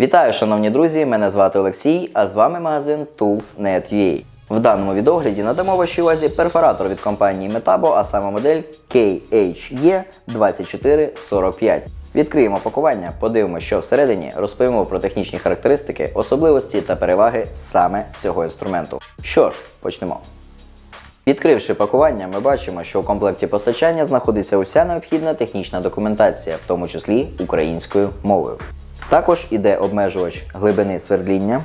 Вітаю, шановні друзі! Мене звати Олексій, а з вами магазин Tools.net.ua. В даному відогляді надамо вашій увазі перфоратор від компанії Metabo, а саме модель KHE2445. Відкриємо пакування, подивимося, що всередині, розповімо про технічні характеристики, особливості та переваги саме цього інструменту. Що ж, почнемо. Відкривши пакування, ми бачимо, що у комплекті постачання знаходиться уся необхідна технічна документація, в тому числі українською мовою. Також іде обмежувач глибини свердління,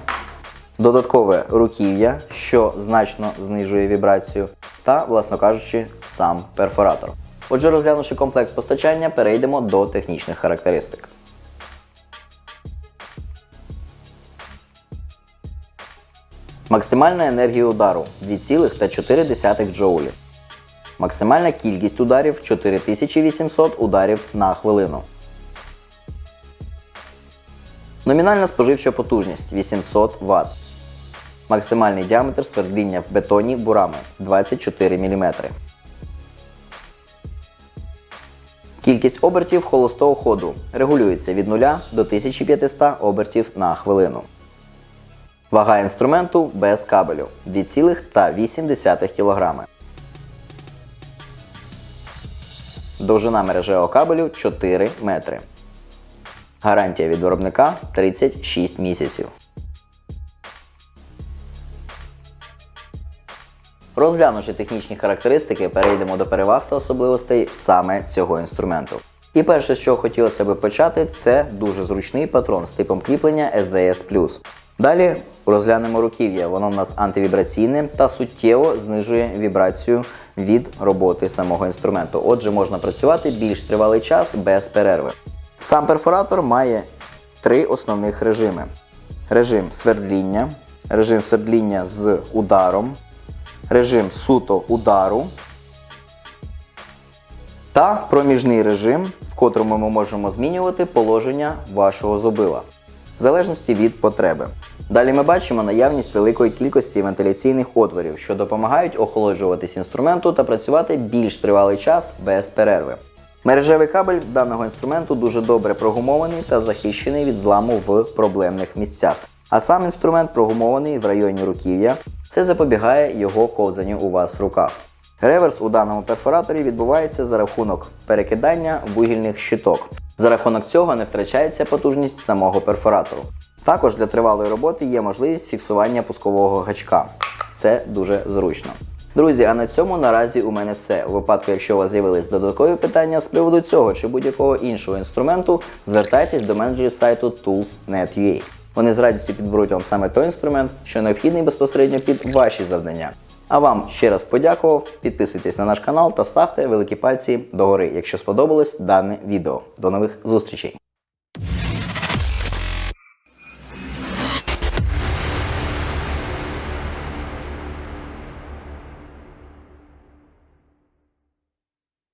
додаткове руків'я, що значно знижує вібрацію, та, власно кажучи, сам перфоратор. Отже, розглянувши комплект постачання, перейдемо до технічних характеристик. Максимальна енергія удару 2,4 джоулі. Максимальна кількість ударів 4800 ударів на хвилину. Номінальна споживча потужність 800 Вт. Максимальний діаметр свердління в бетоні бурами 24 мм. Кількість обертів холостого ходу регулюється від 0 до 1500 обертів на хвилину. Вага інструменту без кабелю 2,8 кг. Довжина мережевого кабелю 4 метри. Гарантія від виробника 36 місяців. Розглянувши технічні характеристики, перейдемо до переваг та особливостей саме цього інструменту. І перше, з чого хотілося би почати, це дуже зручний патрон з типом кріплення SDS. Далі розглянемо руків'я. Воно в нас антивібраційне та суттєво знижує вібрацію від роботи самого інструменту. Отже, можна працювати більш тривалий час без перерви. Сам перфоратор має три основних режими: режим свердління, режим свердління з ударом, режим суто удару та проміжний режим, в котрому ми можемо змінювати положення вашого зубила, в залежності від потреби. Далі ми бачимо наявність великої кількості вентиляційних отворів, що допомагають охолоджуватись інструменту та працювати більш тривалий час без перерви. Мережевий кабель даного інструменту дуже добре прогумований та захищений від зламу в проблемних місцях. А сам інструмент прогумований в районі руків'я. Це запобігає його ковзанню у вас в руках. Реверс у даному перфораторі відбувається за рахунок перекидання вугільних щиток. За рахунок цього не втрачається потужність самого перфоратору. Також для тривалої роботи є можливість фіксування пускового гачка. Це дуже зручно. Друзі, а на цьому наразі у мене все. У випадку, якщо у вас з'явились додаткові питання з приводу цього чи будь-якого іншого інструменту, звертайтесь до менеджерів сайту Tools.net.ua. Вони з радістю підберуть вам саме той інструмент, що необхідний безпосередньо під ваші завдання. А вам ще раз подякував, підписуйтесь на наш канал та ставте великі пальці догори, якщо сподобалось дане відео. До нових зустрічей!